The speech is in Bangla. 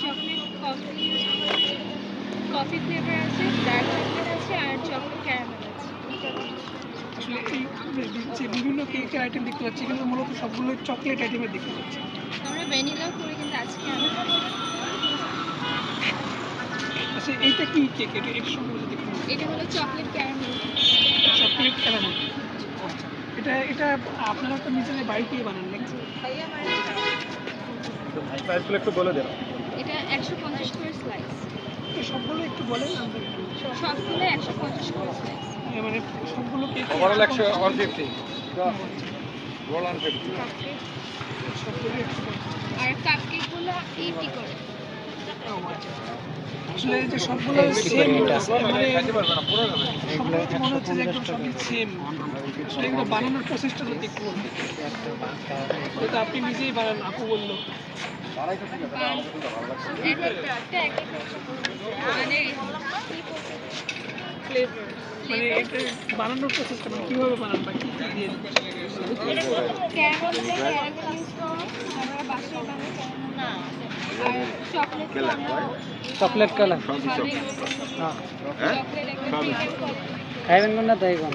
চকলেট কফি কফি ফ্লেভার আছে ডার্ক চকলেট আছে আর চকলেট ক্যারামেল আছে। আসলে এই বিভিন্ন কেকের আইটেম দেখতে পাচ্ছি কিন্তু মূলত সবগুলো চকলেট আইটেমের দেখতে পাচ্ছি। আমরা ভ্যানিলাও করি কিন্তু আজকে আমি আচ্ছা এইটা কি কেক এটা এটা সম্পর্কে এটা হলো চকলেট ক্যারামেল চকলেট ক্যারামেল এটা এটা আপনারা তো নিজেদের বাড়িতেই বানান নাকি? প্রাইসগুলো একটু বলে দেন। একশো পঞ্চাশ করে স্লাইস সবগুলো একটু বলেন সবগুলো একশো পঞ্চাশ করে স্লাইস মানে সবগুলো কেক ওভারঅল একশো one fifty roll one fifty সবগুলো একশো আর কাপকেকগুলো এইটি করে? আসলে যে সবগুলো সেম মানে সবগুলো মনে হচ্ছে যে একদম সবই সেম এগুলো বানানোর প্রসেসটা যদি একটু বলতেন এটা আপনি নিজেই বানান, আপু বলল। মানে এটা মানে কীভাবে বানান বা কী দিয়ে? চকলেট চকলেট কালার হ্যাঁ চকলেট একটা প্রিপেয়ার করো খাইবেন কোনটা তাই কোন